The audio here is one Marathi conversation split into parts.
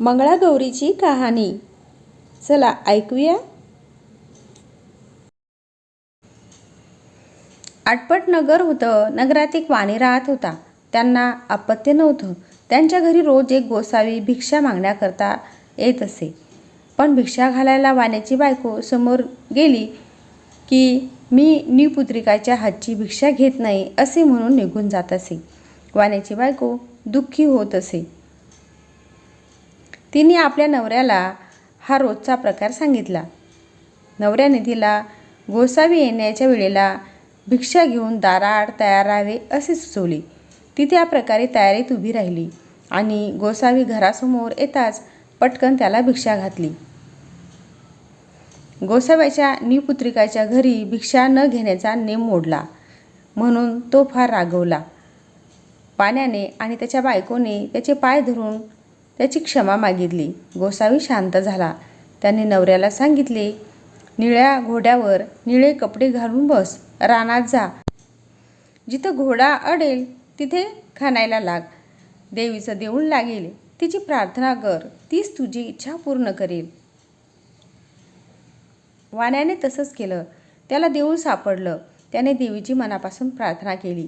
मंगळागौरीची कहाणी. चला ऐकूया. आटपट नगर होतं. नगरात एक वाणी राहत होता. त्यांना अपत्य नव्हतं. त्यांच्या घरी रोज एक गोसावी भिक्षा मागण्याकरता येत असे. पण भिक्षा घालायला वाण्याची बायको समोर गेली की मी निपुत्रिकाच्या हातची भिक्षा घेत नाही असे म्हणून निघून जात असे. वाण्याची बायको दुःखी होत असे. तिने आपल्या नवऱ्याला हा रोजचा प्रकार सांगितला. नवऱ्याने तिला गोसावी येण्याच्या वेळेला भिक्षा घेऊन दाराआड तयार राहावे असे सुचवले. ती त्या प्रकारे तयारीत उभी राहिली आणि गोसावी घरासमोर येताच पटकन त्याला भिक्षा घातली. गोसाव्याच्या निपुत्रिकाच्या घरी भिक्षा न घेण्याचा नेम मोडला. म्हणून तो फार रागवला. पाण्याने आणि त्याच्या बायकोने त्याचे पाय धरून त्याची क्षमा मागितली. गोसावी शांत झाला. त्याने नवऱ्याला सांगितले निळ्या घोड्यावर निळे कपडे घालून बस. रानात जा. जिथं घोडा अडेल तिथे खाणायला लाग. देवीचं देऊळ लागेल. तिची प्रार्थना कर. तीच तुझी इच्छा पूर्ण करेल. वाण्याने तसंच केलं. त्याला देऊळ सापडलं. त्याने देवीची मनापासून प्रार्थना केली.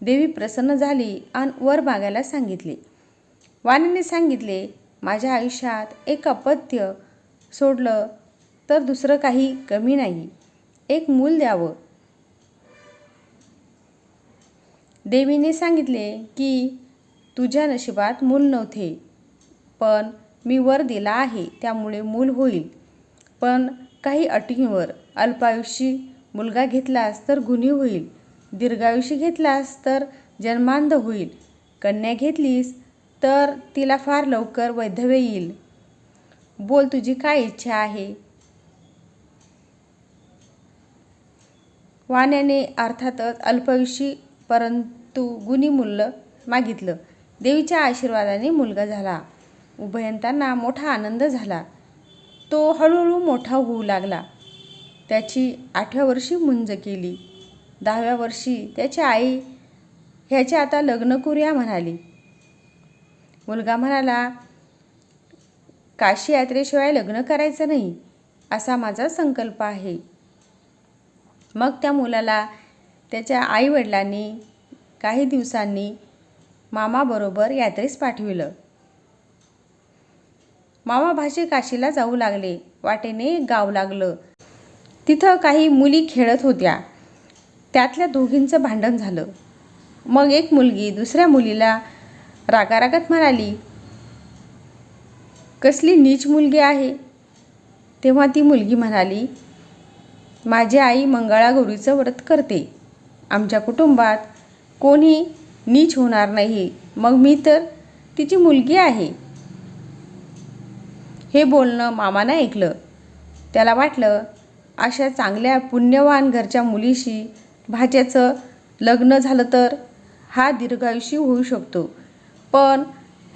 देवी प्रसन्न झाली आणि वर मागायला सांगितले. वाणीने सांगितले माझ्या आयुष्यात एक अपत्य सोडलं तर दुसरं काही कमी नाही. एक मूल द्यावं. देवीने सांगितले की तुझ्या नशिबात मूल नव्हते पण मी वर दिला आहे त्यामुळे मूल होईल. पण काही अटींवर अल्पायुषी मुलगा घेतलास तर गुन्हे होईल. दीर्घायुषी घेतलास तर जन्मांध होईल. कन्या घेतलीस तर तिला फार लवकर वैधव्य येईल. बोल तुझी काय इच्छा आहे? वाण्याने अर्थातच अल्पयुषी परंतु गुणी मुलं मागितलं. देवीच्या आशीर्वादाने मुलगा झाला. उभयंतांना मोठा आनंद झाला. तो हळूहळू मोठा होऊ लागला. त्याची आठव्या वर्षी मुंज केली. दहाव्या वर्षी त्याची आई ह्याचे आता लग्न करूया म्हणाली. मुलगा म्हणाला काशी यात्रेशिवाय लग्न करायचं नाही असा माझा संकल्प आहे. मग त्या मुलाला त्याच्या आईवडिलांनी काही दिवसांनी मामाबरोबर यात्रेस पाठविलं. मामा काशीला जाऊ लागले वाटेने गाव लागलं. तिथं काही मुली खेळत होत्या. त्यातल्या दोघींचं भांडण झालं. मग एक मुलगी दुसऱ्या मुलीला रागारागात म्हणाली कसली नीच मुलगी आहे. तेव्हा ती मुलगी म्हणाली माझी आई मंगळागौरीचं व्रत करते. आमच्या कुटुंबात कोणी नीच होणार नाही. मग मी तर तिची मुलगी आहे. हे बोलणं मामानं ऐकलं. त्याला वाटलं अशा चांगल्या पुण्यवान घरच्या मुलीशी भाच्याचं लग्न झालं तर हा दीर्घायुषी होऊ शकतो. पण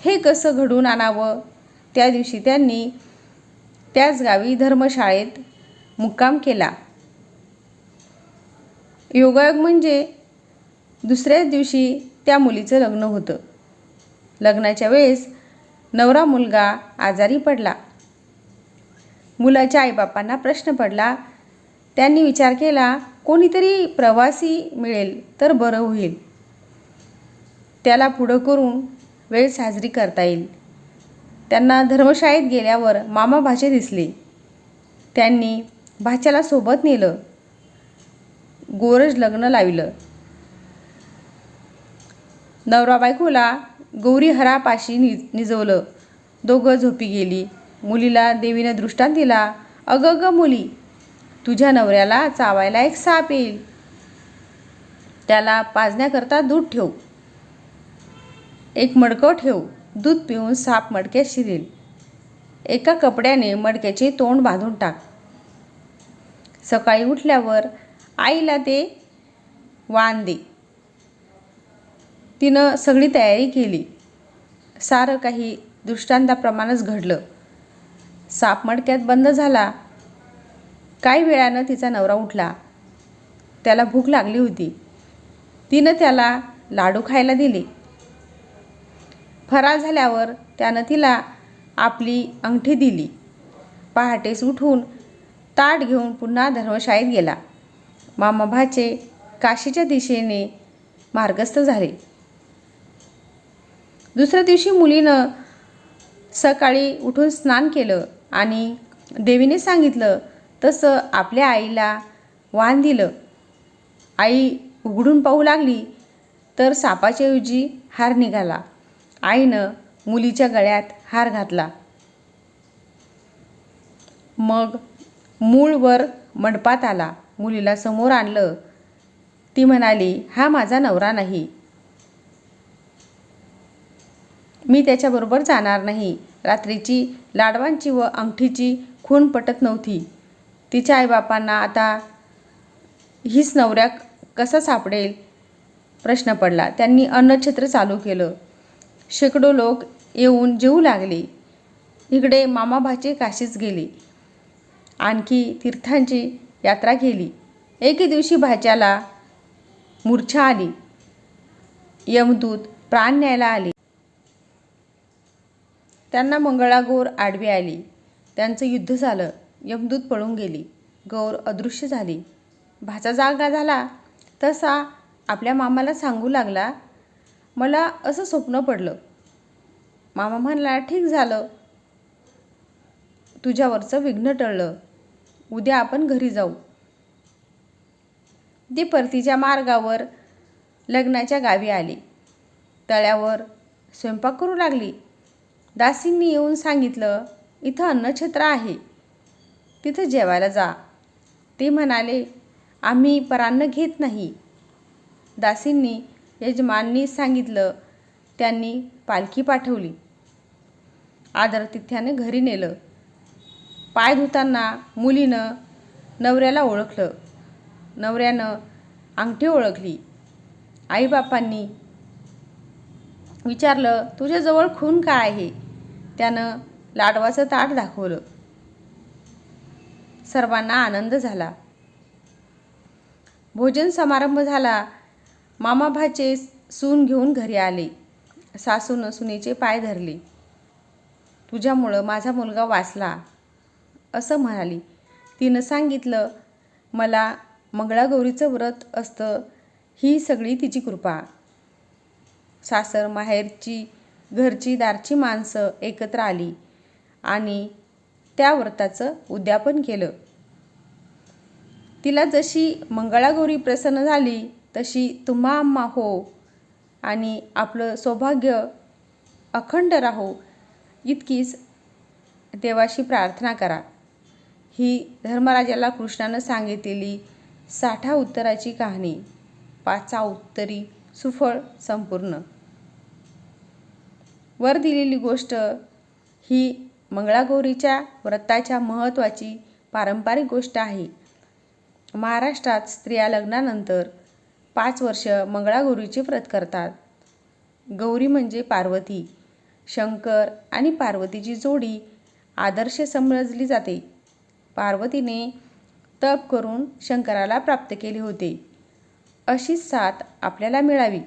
हे कसं घडून आणावं? त्या दिवशी त्यांनी त्याच गावी धर्मशाळेत मुक्काम केला. योगायोग म्हणजे दुसऱ्याच दिवशी त्या मुलीचं लग्न होतं. लग्नाच्या वेळेस नवरा मुलगा आजारी पडला. मुलाच्या आईबापांना प्रश्न पडला. त्यांनी विचार केला कोणीतरी प्रवासी मिळेल तर बरं होईल. त्याला पुढं करून वेळ साजरी करता येईल. त्यांना धर्मशाळेत गेल्यावर मामा भाचे दिसले. त्यांनी भाच्याला सोबत नेलं. गोरज लग्न लाविलं. नवरा बायकोला गौरीहरापाशी नि निजवलं. दोघं झोपी गेली. मुलीला देवीनं दृष्टांत दिला. अगं ग मुली तुझ्या नवऱ्याला चावायला एक साप येईल. त्याला पाजण्याकरता दूध ठेव. एक मडकं ठेवू. दूध पिऊन साप मडक्यात शिरेल. एका कपड्याने मडक्याचे तोंड बांधून टाक. सकाळी उठल्यावर आईला ते वाण दे. तिनं सगळी तयारी केली. सारं काही दृष्टांताप्रमाणेच घडलं. साप मडक्यात बंद झाला. काही वेळानं तिचा नवरा उठला. त्याला भूक लागली होती. तिनं त्याला लाडू खायला दिले. फराळ झाल्यावर त्यानं तिला आपली अंगठी दिली. पहाटेस उठून ताट घेऊन पुन्हा धर्मशाळेत गेला. मामा भाचे काशीच्या दिशेने मार्गस्थ झाले. दुसऱ्या दिवशी मुलीनं सकाळी उठून स्नान केलं आणि देवीने सांगितलं तसं आपल्या आईला वाण दिलं. आई उघडून पाहू लागली तर सापाच्याऐवजी हार निघाला. आईनं मुलीच्या गळ्यात हार घातला. मग मूळवर मंडपात आला. मुलीला समोर आणलं. ती म्हणाली हा माझा नवरा नाही. मी त्याच्याबरोबर जाणार नाही. रात्रीची लाडवांची व अंगठीची खून पटत नव्हती. तिच्या आईबापांना आता हीच नवऱ्या कसा सापडेल? प्रश्न पडला. त्यांनी अन्नछत्र चालू केलं. शेकडो लोक येऊन जेवू लागले. इकडे मामाभाचे काशीच गेले. आणखी तीर्थांची यात्रा केली. एके दिवशी भाच्याला मूर्छा आली. यमदूत प्राण न्यायला आले. त्यांना मंगळागौर आडवी आली. त्यांचं युद्ध झालं. यमदूत पळून गेली. गौर अदृश्य झाली. भाचा जागा झाला. तसा आपल्या मामाला सांगू लागला मला असं स्वप्न पडलं. मामा म्हणला ठीक झालं. तुझ्यावरचं विघ्न टळलं. उद्या आपण घरी जाऊ. ती परतीच्या मार्गावर लग्नाच्या गावी आली. तळ्यावर स्वयंपाक करू लागली. दासींनी येऊन सांगितलं इथं अन्नछत्र आहे. तिथं जेवायला जा. ते म्हणाले आम्ही परान्न घेत नाही. दासींनी यजमाननी सांगितलं त्यांनी पालखी पाठवली. आदरातिथ्याने घरी नेलं. पाय धुताना मुलीनं नवऱ्याला ओळखलं. नवऱ्यानं अंगठी ओळखली. आईबापांनी विचारलं तुझ्याजवळ खून काय आहे? त्यानं लाडवाचं ताट दाखवलं. सर्वांना आनंद झाला. भोजन समारंभ झाला. मामाभाचे सून घेऊन घरी आले. सासूनं सुनेचे पाय धरले. तुझ्यामुळं माझा मुलगा वाचला असं म्हणाली. तिनं सांगितलं मला मंगळागौरीचं व्रत असतं ही सगळी तिची कृपा. सासर माहेरची घरची दारची माणसं एकत्र आली आणि त्या व्रताचं उद्यापन केलं. तिला जशी मंगळागौरी प्रसन्न झाली तशी तुम्हा आम्हा हो आणि आपलं सौभाग्य अखंड राहो इतकीच देवाशी प्रार्थना करा. ही धर्मराजाला कृष्णानं सांगितलेली साठा उत्तराची कहाणी पाचा उत्तरी सुफळ संपूर्ण. वर दिलेली गोष्ट ही मंगळागौरीच्या व्रताच्या महत्त्वाची पारंपरिक गोष्ट आहे. महाराष्ट्रात स्त्रिया लग्नानंतर पाच वर्ष मंगळागौरीचे व्रत करतात. गौरी म्हणजे पार्वती. शंकर आणि पार्वतीची जोडी आदर्श समजली जाते. पार्वतीने तप करून शंकराला प्राप्त केले होते. अशीच साथ आपल्याला मिळावी.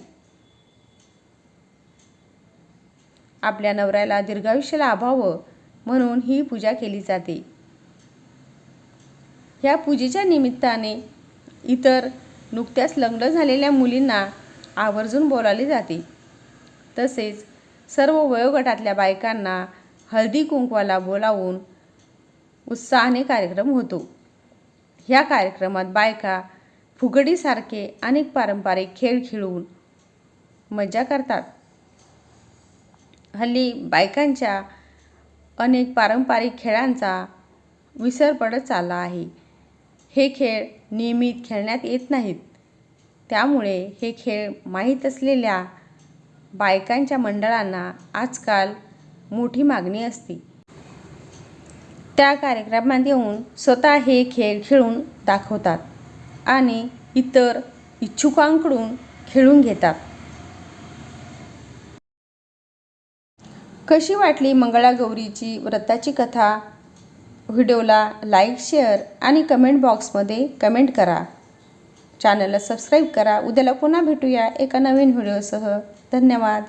आपल्या नवऱ्याला दीर्घायुष्य लाभावं म्हणून ही पूजा केली जाते. ह्या पूजेच्या निमित्ताने इतर नुकत्याच लग्न झालेल्या मुलींना आवर्जून बोलावली जाते. तसेच सर्व वयोगटातल्या बायकांना हळदी कुंकवाला बोलावून उत्साहाने कार्यक्रम होतो. ह्या कार्यक्रमात बायका फुगडीसारखे अनेक पारंपरिक खेळ खेळून मजा करतात. हल्ली बायकांच्या अनेक पारंपरिक खेळांचा विसर पडत चालला आहे. हे खेळ नियमित खेळण्यात येत नाहीत. त्यामुळे हे खेळ माहीत असलेल्या बायकांच्या मंडळांना आजकाल मोठी मागणी असते. त्या कार्यक्रमात येऊन स्वतः हे खेळ खेळून दाखवतात आणि इतर इच्छुकांकडून खेळून घेतात. कशी वाटली मंगळागौरीची व्रताची कथा? व्हिडिओला लाईक शेअर आणि कमेंट बॉक्समध्ये कमेंट करा. चॅनलला सबस्क्राईब करा. उद्याला पुन्हा भेटूया एका नवीन व्हिडिओसह. धन्यवाद.